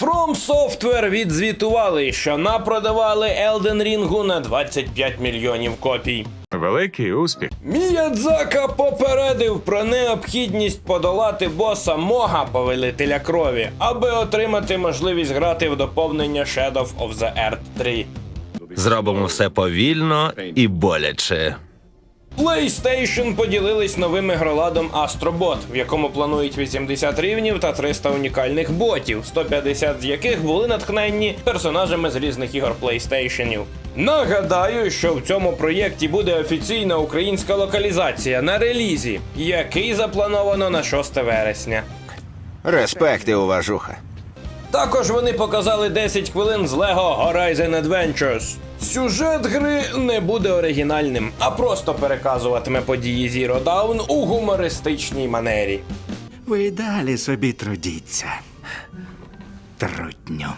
From Software відзвітували, що напродавали Elden Ring на 25 мільйонів копій. Великий успіх. Міядзака попередив про необхідність подолати боса Мога повелителя крові, аби отримати можливість грати в доповнення Shadow of the Earth 3. Зробимо все повільно і боляче. PlayStation поділились новим ігроладом Astrobot, в якому планують 80 рівнів та 300 унікальних ботів, 150 з яких були натхненні персонажами з різних ігор PlayStation. Нагадаю, що в цьому проєкті буде офіційна українська локалізація на релізі, який заплановано на 6 вересня. Респекти, уважуха. Також вони показали 10 хвилин з Lego Horizon Adventures. Сюжет гри не буде оригінальним, а просто переказуватиме події Zero Dawn у гумористичній манері. Ви далі собі трудіться. Трутню.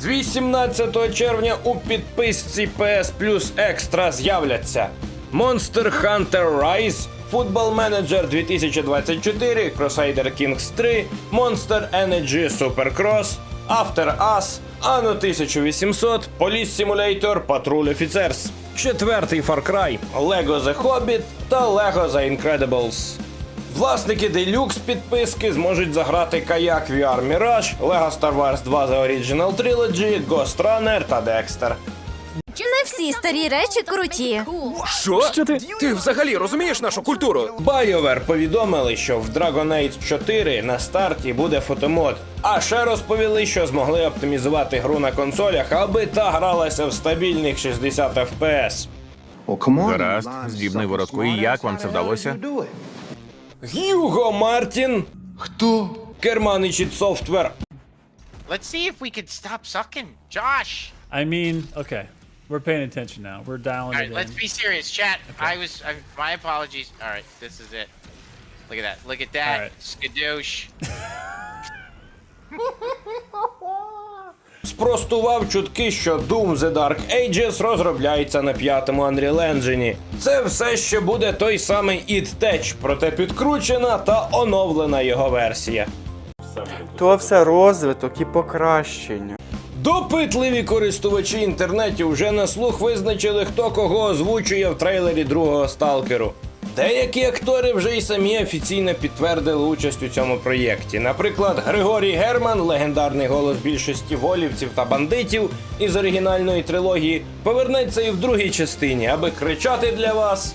З 18 червня у підписці PS Plus Extra з'являться Monster Hunter Rise, Football Manager 2024, Crusader Kings 3, Monster Energy Supercross, After Us, Anno 1800, Police Simulator, Patrol Officers, четвертий Far Cry, Lego The Hobbit та Lego The Incredibles. Власники делюкс підписки зможуть заграти Kayak VR Mirage, Lego Star Wars 2 The Original Trilogy, Ghost Runner та Dexter. Не всі старі речі круті. Що? Що ти? Ти взагалі розумієш нашу культуру? BioWare повідомили, що в Dragon Age 4 на старті буде фотомод. А ще розповіли, що змогли оптимізувати гру на консолях, аби та гралася в стабільних 60 FPS. Гаразд, здібний воротку. І як вам це вдалося? Гюго Мартін. Хто? Керманич від Software. Let's see if we could stop sucking. Josh! I mean, okay, we're paying attention now. We're dialing Alright, it let's in. be serious, chat. Okay. I was. I, my apologies. Alright, this is it. Look at that. Look at that. Alright. Skadoosh. Спростував чутки, що Doom The Dark Ages розробляється на п'ятому Unreal Engine. Це все ще буде той самий It Tech, проте підкручена та оновлена його версія. То все розвиток і покращення. Допитливі користувачі інтернетів вже на слух визначили, хто кого озвучує в трейлері другого сталкеру. Деякі актори вже й самі офіційно підтвердили участь у цьому проєкті. Наприклад, Григорій Герман, легендарний голос більшості волівців та бандитів із оригінальної трилогії, повернеться і в другій частині, аби кричати для вас.